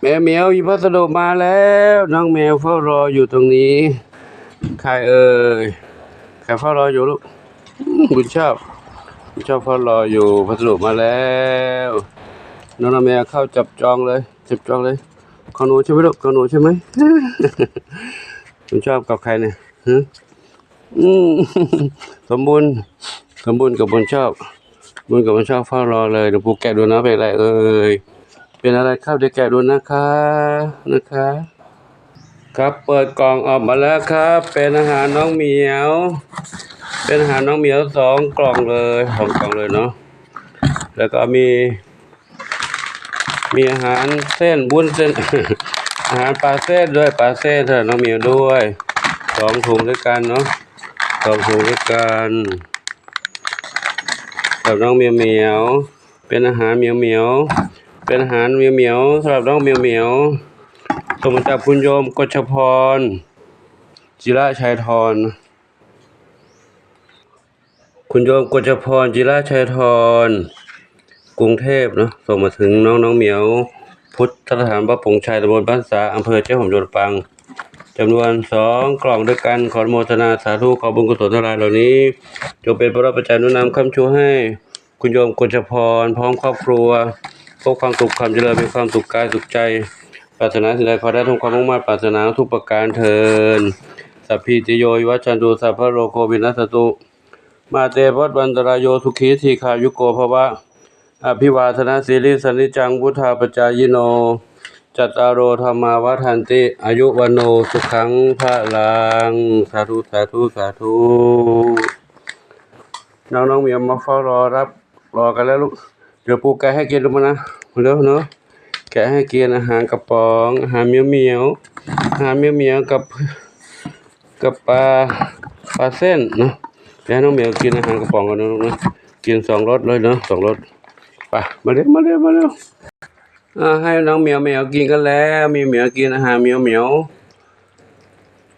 แมวเหมียวอีพัสดุมาแล้ว น้องแมวเฝ้ารออยู่ตรงนี้ใครเอ่ยใครเฝ้ารออยู่ลูกอืมคุณชอบคุณชอบเฝ้ารออยู่พัสดุมาแล้วน้องแมวเข้าจับจองเลย จับจองเลยขอหนูใช่ไหมลูกขอหนูใช่ไหมคุณชอบกับใครเนี่ยฮะอืมสมบูรณ์สมบูรณ์กับบุญชอบบุญกับบุญชอบเฝ้ารอเลยเดี๋ยวปูแกะดูนะเป็นไรเอ่ย เป็นอะไรครับเดี๋ยวแกะดูนะคะนะคะ ครับเปิดกล่องออกมาแล้วครับ เป็นอาหารน้องเหมียว เป็นอาหารน้องเหมียวสองกล่องเลยสองกล่องเลยเนาะแล้วก็มี มีอาหารเส้นบุ้นเส้น อาหารปลาเส้นด้วยปลาเส้นเถอะน้องเหมียวด้วยสองถุงด้วยกันเนาะสองถุงด้วยกันสำหรับน้องเหมียวเหมียวเป็นอาหารเหมียวเหมียว เป็นอาหารเหมียวเหมียวสำหรับน้องเหมียวเหมียวส่งมาจากคุณโยมกชพร จิระชัยทร คุณโยมกชพร จิระชัยทร กรุงเทพเนาะส่งมาถึงน้องน้องเหมียว พุทธสถานพระปงชัยตำบลบ้านสาอำเภอเจ้าหอมจังหวัดปางจำนวนสองกล่องด้วยกันขออนุโมทนาสาธุขอบุญกุศลทั้งหลายเหล่านี้จงเป็นพระราชปัจจัยหนุนนำคำชูให้ คุณโยมกฤษพร พร้อมครอบครัว พบความสุขความเจริญมีความสุขกายสุขใจ ปรารถนาสิ่งใดขอได้ทุกความมุ่งมั่นปรารถนาทุกประการเทินสัพพิติโยวัชันตุสัพพะโรโควินัสตุมาเตวัตวันตรายโยสุขีทีขายุโกภวะอภิวาทนาสีลิสนิจังพุทธาปจายโน จัตตารโอธรรมาวัฏันติ อายุวันโนสุขังพระลัง สาธุสาธุสาธุน้องน้องๆเมียมาเฝ้ารอรับ รอกันแล้วลูก ดี๋ยวปูแกะให้กินดูมานะเร็วเนาะแกะให้กินอาหารกระป๋องอาหารเมียวเมียวอาหารเมียวเมียวกับกับปลาปลาเส้นเนาะเดี๋ยวน้องเมียวกินอาหารกระป๋องกันนะลูกนะกินสองรสเลยเนาะสองรสไปมาเร็วมาเร็วมาเร็วอ่าให้น้องเมียวเมียวกินกันแล้ว มีเมียวกินอาหารเมียวเมียว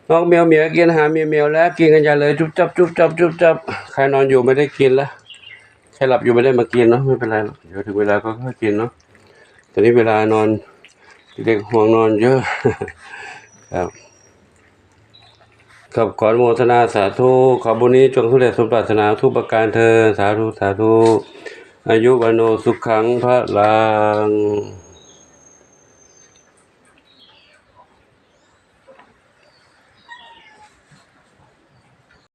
น้องเมียวเมียวกินอาหารเมียวเมียวแล้วกินกันใหญ่เลยจุ๊บจับจุ๊บจับจุ๊บจับใครนอนอยู่ไม่ได้กินละใค่หลับอยู่ไม่ได้มากินเนาะไม่เป็นไรหรอกเดี๋ยวถึงเวลาก็ค่อยกินเนาะตอนนี้เวลานอนเด็กห่วงนอนเยอะครับขับขออนโมทนาสาธุขอบุญนี้จงทุเรศสมปรารถนาทุกประการเธอสาธุสาธุอายุวันโนสุขังพระลัง